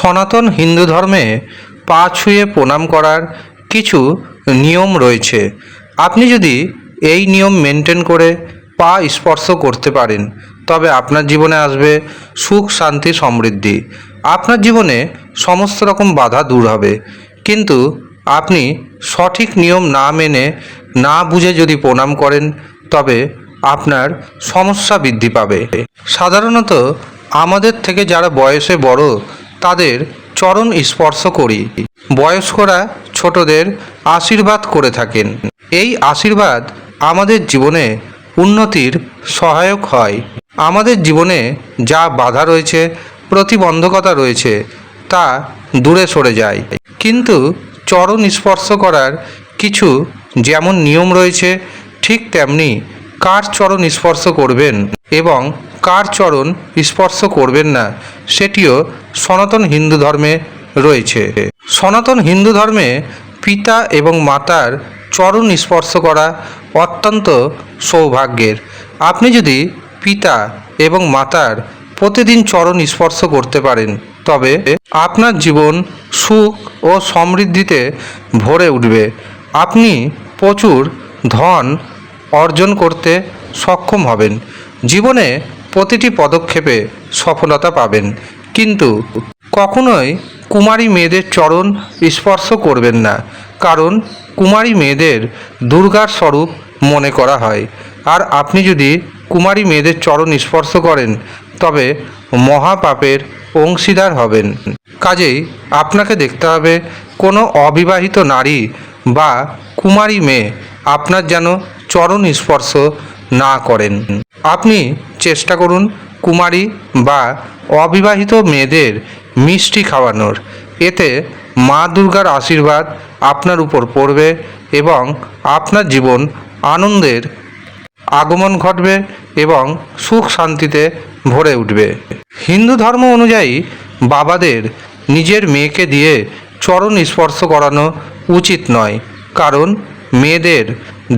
সনাতন হিন্দু ধর্মে পা ছুঁয়ে প্রণাম করার কিছু নিয়ম রয়েছে। আপনি যদি এই নিয়ম মেনটেন করে পা স্পর্শ করতে পারেন, তবে আপনার জীবনে আসবে সুখ, শান্তি, সমৃদ্ধি। আপনার জীবনে সমস্ত রকম বাধা দূর হবে। কিন্তু আপনি সঠিক নিয়ম না মেনে, না বুঝে যদি প্রণাম করেন, তবে আপনার সমস্যা বৃদ্ধি পাবে। সাধারণত আমাদের থেকে যারা বয়সে বড় তাদের চরণ স্পর্শ করি। বয়স্করা ছোটদের আশীর্বাদ করে থাকেন। এই আশীর্বাদ আমাদের জীবনে উন্নতির সহায়ক হয়। আমাদের জীবনে যা বাধা রয়েছে, প্রতিবন্ধকতা রয়েছে, তা দূরে সরে যায়। কিন্তু চরণ স্পর্শ করার কিছু যেমন নিয়ম রয়েছে, ঠিক তেমনি কার চরণ স্পর্শ করবেন এবং কার চরণ স্পর্শ করবেন না? সেটিও সনাতন হিন্দু ধর্মে রয়েছে। সনাতন হিন্দু ধর্মে পিতা এবং মাতার চরণ স্পর্শ করা অত্যন্ত সৌভাগ্যের। আপনি যদি পিতা এবং মাতার প্রতিদিন চরণ স্পর্শ করতে পারেন, তবে আপনার জীবন সুখ ও সমৃদ্ধিতে ভরে উঠবে। আপনি প্রচুর ধন অর্জন করতে সক্ষম হবেন। জীবনে প্রতিটি পদক্ষেপে সফলতা পাবেন। কিন্তু কখনোই কুমারী মেয়েদের চরণ স্পর্শ করবেন না। কারণ কুমারী মেয়েদের দুর্গার স্বরূপ মনে করা হয়। আর আপনি যদি কুমারী মেয়েদের চরণ স্পর্শ করেন, তবে মহাপাপের অংশীদার হবেন। কাজেই আপনাকে দেখতে হবে, কোনো অবিবাহিত নারী বা কুমারী মেয়ে আপনার যেন চরণ স্পর্শ না করেন। আপনি চেষ্টা করুন কুমারী বা অবিবাহিত মেয়েদের মিষ্টি খাওয়ানোর। এতে মা দুর্গার আশীর্বাদ আপনার উপর পড়বে এবং আপনার জীবন আনন্দের আগমন ঘটবে এবং সুখ শান্তিতে ভরে উঠবে। হিন্দু ধর্ম অনুযায়ী বাবাদের নিজের মেয়েকে দিয়ে চরণ স্পর্শ করানো উচিত নয়, কারণ মেয়েদের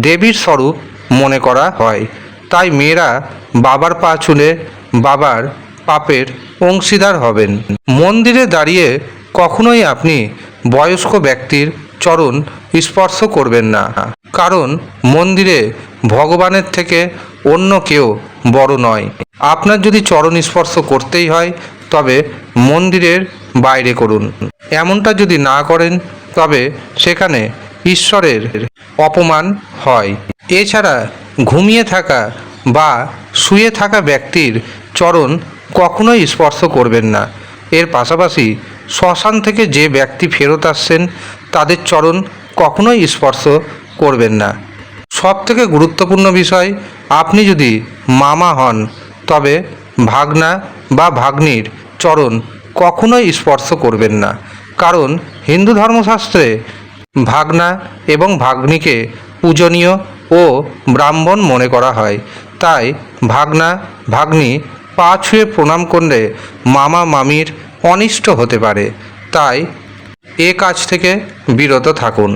দেবীর স্বরূপ মনে করা হয়। তাই মেয়েরা বাবার পা চুলে বাবার পাপের অংশীদার হবেন। মন্দিরে দাঁড়িয়ে কখনোই আপনি বয়স্ক ব্যক্তির চরণ স্পর্শ করবেন না। কারণ মন্দিরে ভগবানের থেকে অন্য কেউ বড় নয়। আপনার যদি চরণ স্পর্শ করতেই হয়, তবে মন্দিরের বাইরে করুন। এমনটা যদি না করেন, তবে সেখানে ঈশ্বরের অপমান হয়। এছাড়া ঘুমিয়ে থাকা বা শুয়ে থাকা ব্যক্তির চরণ কখনোই স্পর্শ করবেন না। এর পাশাপাশি শ্মশান থেকে যে ব্যক্তি ফেরত আসছেন, তাদের চরণ কখনোই স্পর্শ করবেন না। সব থেকে গুরুত্বপূর্ণ বিষয়, আপনি যদি মামা হন, তবে ভাগনা বা ভাগ্নির চরণ কখনোই স্পর্শ করবেন না। কারণ হিন্দু ধর্মশাস্ত্রে ভাগনা এবং ভাগ্নিকে পূজনীয় ও ব্রাহ্মণ মনে করা হয়। তাই ভাগনা, ভাগ্নি পা ছুঁয়ে প্রণাম করলে মামা মামির অনিষ্ট হতে পারে। তাই এ কাজ থেকে বিরত থাকুন।